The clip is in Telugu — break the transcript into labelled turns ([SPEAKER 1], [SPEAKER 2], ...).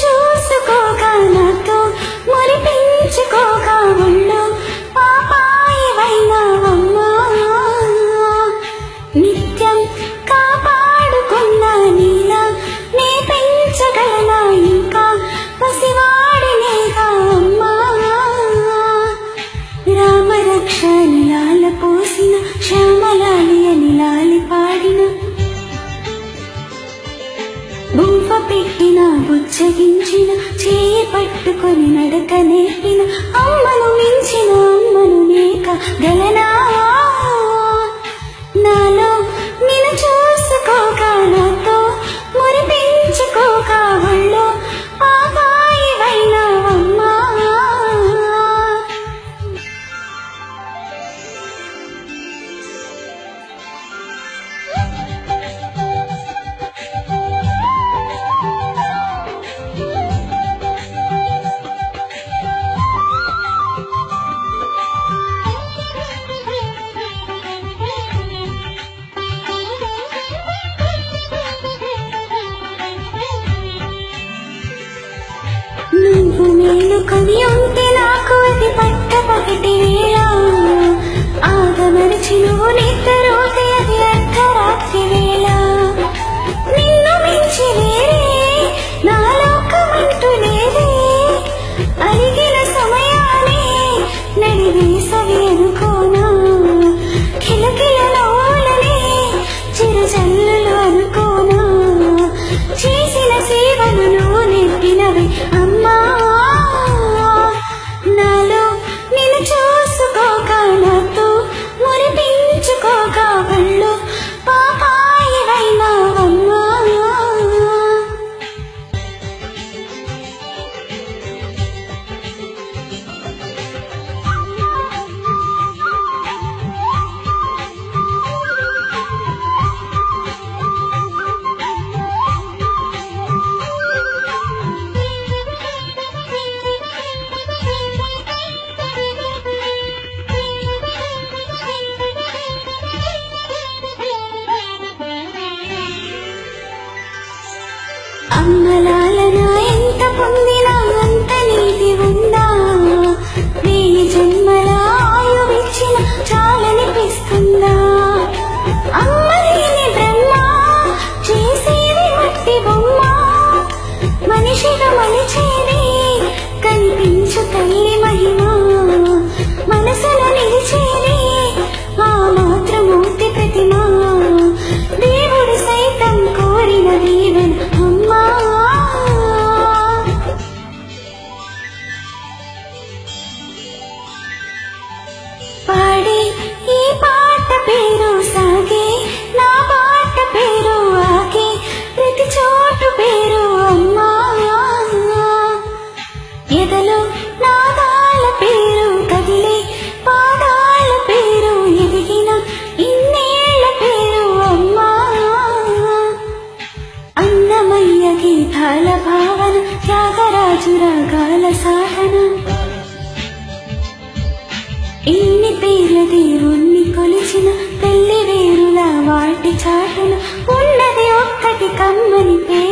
[SPEAKER 1] చూసుకోక నాతో మురిపించుకోక ఉండు ఒళ్ళు పాపాయివైనావమ్మా. నిత్యం కాపాడుకున్న నీలా నే పెంచగలనా ఇంకా పసివాడినేగా అమ్మా రామరక్ష నిలాల పోసిన శ్యామలాలి పెట్టిన బుచ్చగించిన చేయి పట్టుకొని నడక నేర్పిన అమ్మను 犬神 అమ్మలాలన ఎంత పొందినా అంత నీతి ఉందా? వెయ్యి జన్మల ఆయువిచ్చిన చాలనిపిస్తుందా? అమ్మ లేని బ్రహ్మ చేసేది మట్టి బొమ్మ. మనిషిగా గీతాల భావన త్యాగరాజు రాగాల సాధన. ఇన్ని పేర్ల దేవుణ్ణి కొలిచిన తల్లి వేరులా వాటి చాటున ఉన్నది ఒక్కటి కమ్మని పేరు.